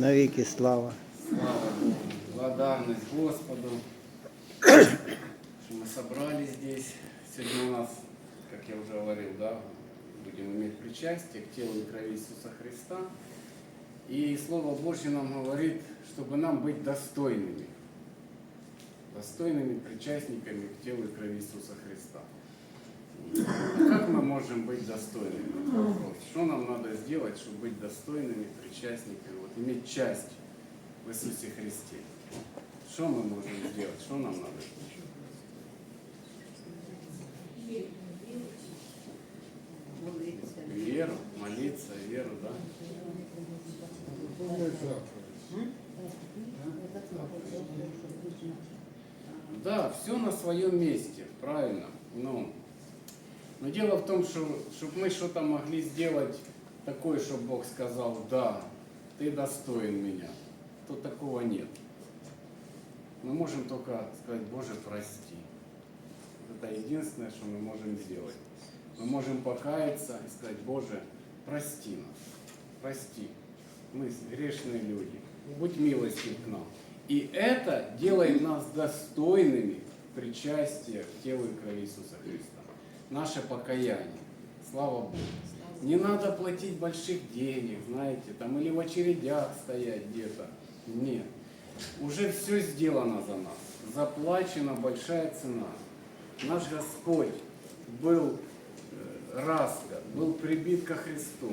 Навіки слава. Слава благодарность Господу, что мы собрались здесь. Сегодня у нас, как я уже говорил, да, будем иметь причастие к телу и крови Иисуса Христа. И Слово Божье нам говорит, чтобы нам быть достойными. Достойными причастниками к телу и крови Иисуса Христа. Как мы можем быть достойными? Сделать, чтобы быть достойными причастниками, вот, иметь часть в Иисусе Христе? Что мы можем сделать? Что нам надо? Веру, молиться, веру, да? Да, все на своем месте, правильно. Но, но дело в том, что чтобы мы что-то могли сделать такое, чтобы Бог сказал, да, ты достоин меня, то такого нет. Мы можем только сказать, Боже, прости. Это единственное, что мы можем сделать. Мы можем покаяться и сказать, Боже, прости нас, прости. Мы грешные люди. Будь милостив к нам. И это делает нас достойными причастия к телу и крови Иисуса Христа. Наше покаяние. Слава Богу. Не надо платить больших денег, знаете, там или в очередях стоять где-то. Нет. Уже все сделано за нас. Заплачена большая цена. Наш Господь был э, распят, был прибит ко Христу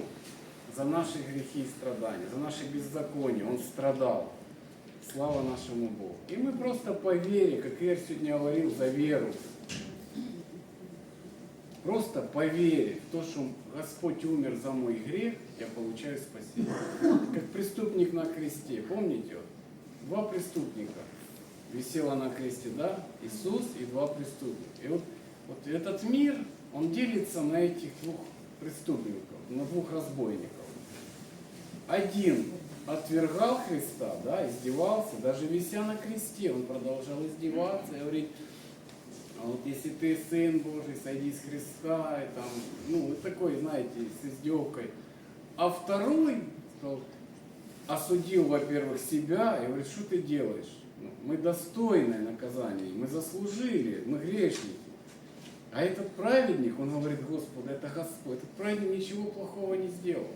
за наши грехи и страдания, за наши беззакония. Он страдал. Слава нашему Богу. И мы просто по вере, как Игорь сегодня говорил, за веру. Просто по вере в то, что Господь умер за мой грех, я получаю спасение. Как преступник на кресте. Помните? Два преступника висело на кресте, да? Иисус и два преступника. И вот, вот этот мир, он делится на этих двух преступников, на двух разбойников. Один отвергал Христа, да, издевался, даже вися на кресте, он продолжал издеваться и говорить, а вот если ты сын Божий, сойди с Христа, и там, ну, такой, знаете, с издевкой. А второй сказал, осудил, во-первых, себя и говорит, что ты делаешь? Ну, мы достойное наказание, мы заслужили, мы грешники. А этот праведник, он говорит, Господи, это Господь, этот праведник ничего плохого не сделал.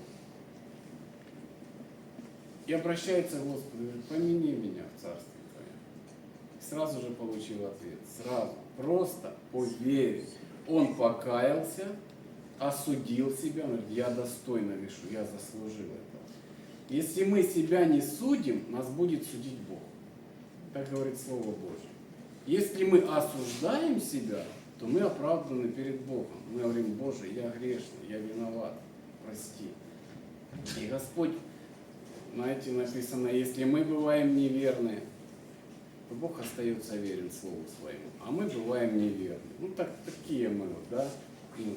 И обращается к Господу, говорит, помяни меня в Царстве Твоем. Сразу же получил ответ, сразу, просто по вере. Он покаялся, осудил себя, он говорит, я достойно вешу, я заслужил это. Если мы себя не судим, нас будет судить Бог. Так говорит Слово Божье. Если мы осуждаем себя, то мы оправданы перед Богом. Мы говорим, Боже, я грешный, я виноват, прости. И Господь знаете, написано, если мы бываем неверны, Бог остается верен Слову Своему, а мы бываем неверны. Ну, так, такие мы, вот, да. Ну,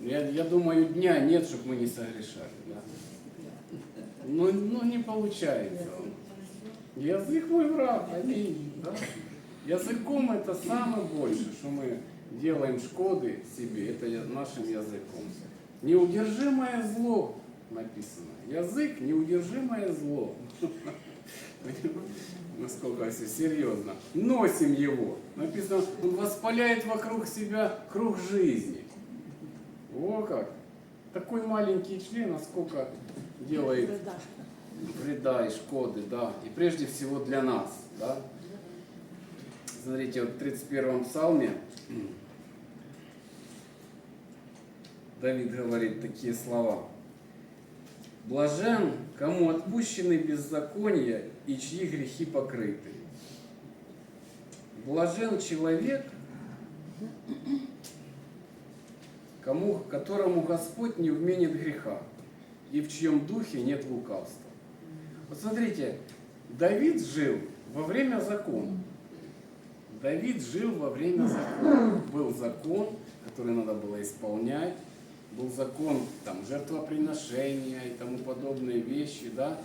я, я думаю, дня нет, чтобы мы не согрешали, да. Но, но не получается. Язык мой враг, аминь, да. Языком это самое больше, что мы делаем шкоды себе, это нашим языком. Неудержимое зло написано. Язык – неудержимое зло. Насколько все серьезно. Носим его. Написано, он воспаляет вокруг себя круг жизни. О как! Такой маленький член, а сколько делает вреда и шкоды, да. И прежде всего для нас, да. Смотрите, вот в 31-м псалме Давид говорит такие слова. Блажен, кому отпущены беззакония и чьи грехи покрыты. Блажен человек, кому, которому Господь не вменит греха, и в чьем духе нет лукавства. Вот смотрите, Давид жил во время закона. Давид жил во время закона. Был закон, который надо было исполнять был закон там, жертвоприношения и тому подобные вещи, да,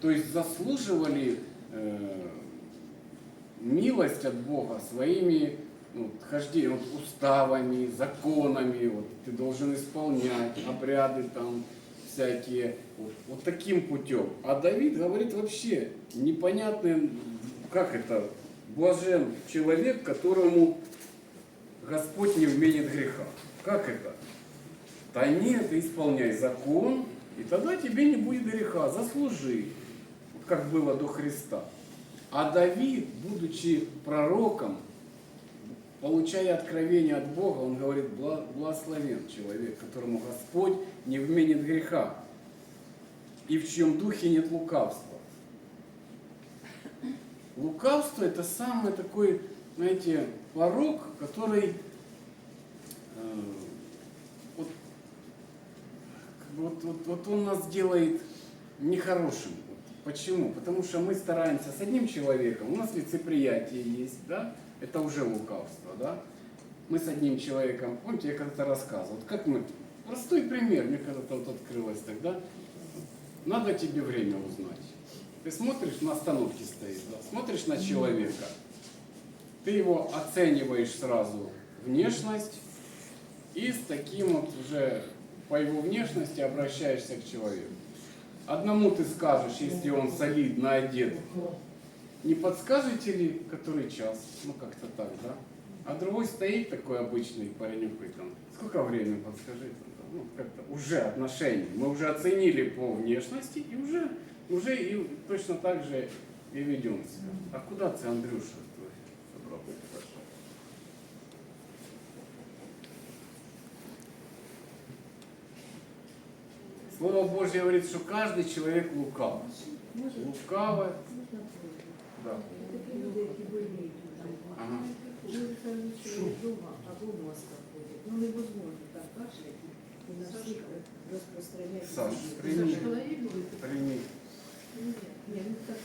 то есть заслуживали э, милость от Бога своими ну, хождением, вот, уставами, законами, вот, ты должен исполнять обряды там всякие, вот, вот таким путем. А Давид говорит вообще непонятный, как это, блажен человек, которому Господь не вменит греха. Как это? Да нет, ты исполняй закон, и тогда тебе не будет греха, заслужи, как было до Христа. А Давид, будучи пророком, получая откровение от Бога, он говорит, «Бла- благословен человек, которому Господь не вменит греха, и в чьем духе нет лукавства. Лукавство это самый такой, знаете, порог, который э, вот, как бы вот, вот, вот он нас делает нехорошим. Почему? Потому что мы стараемся с одним человеком, у нас лицеприятие есть, да, это уже лукавство, да. Мы с одним человеком, помните, я когда-то рассказывал, вот как мы, простой пример, мне когда-то вот открылось тогда, надо тебе время узнать. Ты смотришь, на остановке стоит, да, смотришь на человека, ты его оцениваешь сразу внешность и с таким вот уже по его внешности обращаешься к человеку. Одному ты скажешь, если он солидно одет, не подскажете ли, который час? Ну как-то так, да? А другой стоит такой обычный паренек и там, сколько времени подскажи? Ну, как-то уже отношения. Мы уже оценили по внешности и уже, уже и точно так же и ведем себя. А куда ты, Андрюша, Слово Божье говорит, что каждый человек лукав. Лукавый. Да. Такі люди, які воюють там, Ага. живуть нічого вдома, або в масках ходять. Ну невозможно так кашлять і на всіх розпространяти. Саш, вірус. прийми. Це ж голові були такі? Прими. Ні, ні, ну так.